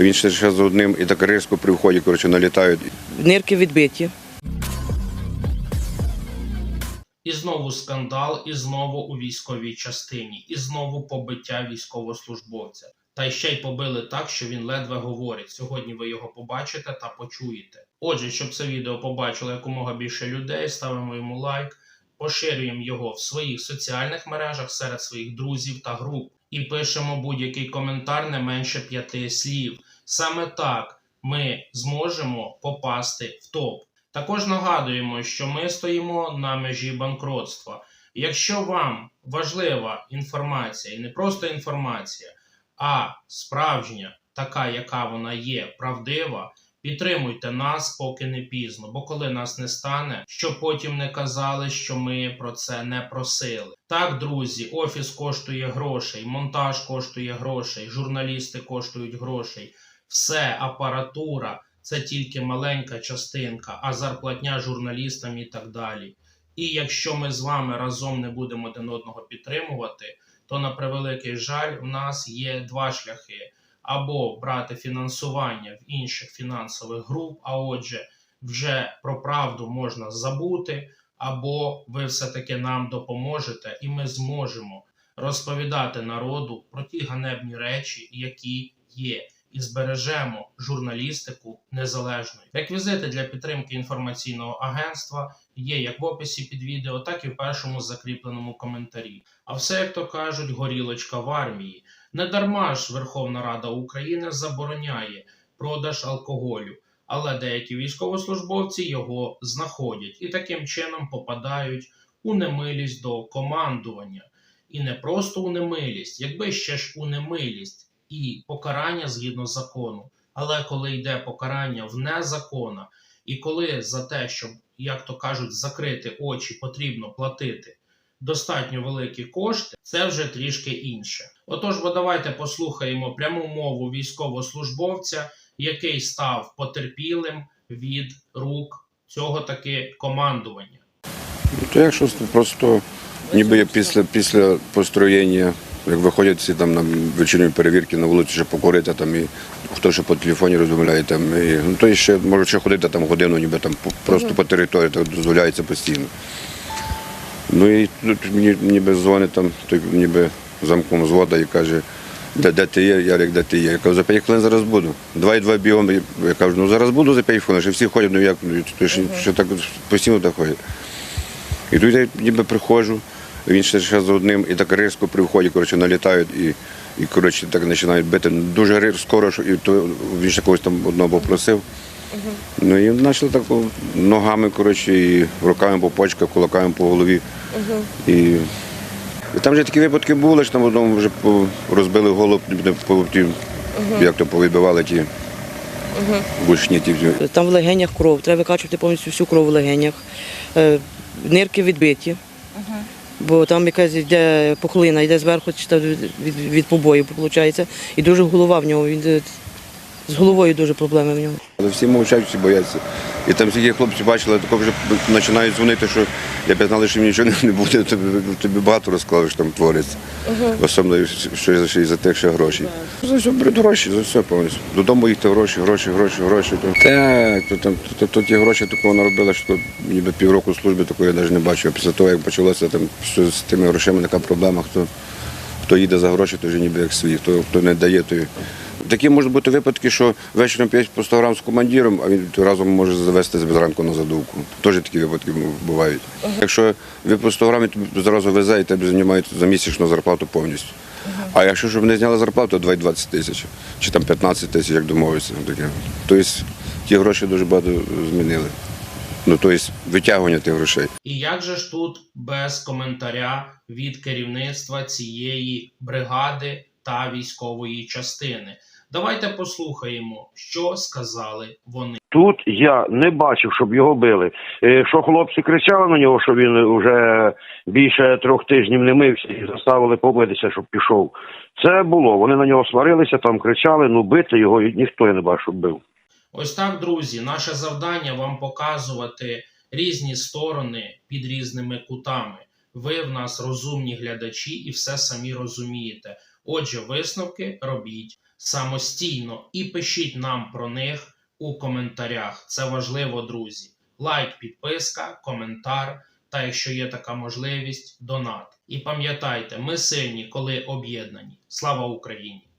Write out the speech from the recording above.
Він ще, ще з одним і так різко при вході коротше, налітають. Нирки відбиті. І знову скандал, і знову у військовій частині, і знову побиття військовослужбовця. Та ще й побили так, що він ледве говорить. Сьогодні ви його побачите та почуєте. Отже, щоб це відео побачило якомога більше людей, ставимо йому лайк, поширюємо його в своїх соціальних мережах серед своїх друзів та груп і пишемо будь-який коментар не менше п'яти слів. Саме так ми зможемо попасти в топ. Також нагадуємо, що ми стоїмо на межі банкротства. Якщо вам важлива інформація, і не просто інформація, а справжня, така, яка вона є, правдива, підтримуйте нас, поки не пізно. Бо коли нас не стане, щоб потім не казали, що ми про це не просили. Так, друзі, офіс коштує грошей, монтаж коштує грошей, журналісти коштують грошей, все апаратура це тільки маленька частинка, а зарплатня журналістам і так далі. І якщо ми з вами разом не будемо один одного підтримувати, то на превеликий жаль, в нас є два шляхи: або брати фінансування в інших фінансових груп, а отже, вже про правду можна забути, або ви все-таки нам допоможете, і ми зможемо розповідати народу про ті ганебні речі, які є і збережемо журналістику незалежною. Реквізити для підтримки інформаційного агентства є як в описі під відео, так і в першому закріпленому коментарі. А все, як то кажуть, горілочка в армії. Недарма ж Верховна Рада України забороняє продаж алкоголю, але деякі військовослужбовці його знаходять і таким чином попадають у немилість до командування. І не просто у немилість, якби ще ж у немилість і покарання згідно закону. Але коли йде покарання в незакона, і коли за те, щоб, як то кажуть, закрити очі, потрібно платити достатньо великі кошти, це вже трішки інше. Отож, бо давайте послухаємо пряму мову військовослужбовця, який став потерпілим від рук цього таки командування. То якщо просто ніби після, після построєння, як виходять всі там на вечірні перевірки на вулиці, ще покурити там і хто ще по телефоні розмовляє там. І, ну, то ще може ще ходити там годину, ніби там просто по території, так дозволяється постійно. Ну і тут мені ніби дзвонить там, той ніби замком звода і каже, де, де ти є, Ярик, де ти є. Я кажу, за 5 хвилин зараз буду. Два і два бігом. Я кажу, ну зараз буду за 5 хвилин, що всі ходять, ну як, ну, що так постійно так ходять. І тут я ніби приходжу, він ще, ще з одним і так різко при вході коротше, налітають і, і коротше, так починають бити. Дуже скоро, що і то він ще когось там одного попросив. Ну і почали так ногами, коротше, і руками по почках, кулаками по голові. І, і там вже такі випадки були, що там одному вже розбили голову, по, ті, як то повибивали ті гучні ті. Там в легенях кров. Треба викачувати повністю всю кров в легенях. Е, Нирки відбиті. Бо там якась йде пухлина, йде зверху від, від, від побою, виходить. І дуже голова в нього. Він е, з головою дуже проблеми в нього. Але всі мовчать, всі бояться. І там всі хлопці бачили, тако вже починають дзвонити, що я б знали, що нічого не буде, тобі, тобі багато розклали, що там твориться. Особливо, що за, що і за тих ще гроші. За все беруть гроші, за все повністю. Додому їхати гроші, гроші, гроші, гроші. То. Так, то, там, то, то, ті гроші такого наробили, що ніби півроку служби такої я навіть не бачив. Після того, як почалося там що з тими грошима така проблема, хто, хто їде за гроші, то вже ніби як свій, хто, хто не дає, то Такі можуть бути випадки, що вечором п'ять по 100 грам з командиром, а він разом може завести зранку на задувку. Теж такі випадки бувають. Якщо ви по 100 грамів, то зразу везе і тебе знімають за місячну зарплату повністю. А якщо щоб не зняли зарплату, то 2,20 тисяч чи там 15 тисяч, як домовиться. Таке. Тобто ті гроші дуже багато змінили. Ну, тобто витягування тих грошей. І як же ж тут без коментаря від керівництва цієї бригади та військової частини? Давайте послухаємо, що сказали вони. Тут я не бачив, щоб його били. Е, Що хлопці кричали на нього, що він вже більше трьох тижнів не мився і заставили побитися, щоб пішов. Це було. Вони на нього сварилися, там кричали, ну бити його ніхто я не бачив, щоб бив. Ось так, друзі, наше завдання вам показувати різні сторони під різними кутами. Ви в нас розумні глядачі і все самі розумієте. Отже, висновки робіть самостійно і пишіть нам про них у коментарях. Це важливо, друзі. Лайк, підписка, коментар та якщо є така можливість, донат. І пам'ятайте, ми сильні, коли об'єднані. Слава Україні!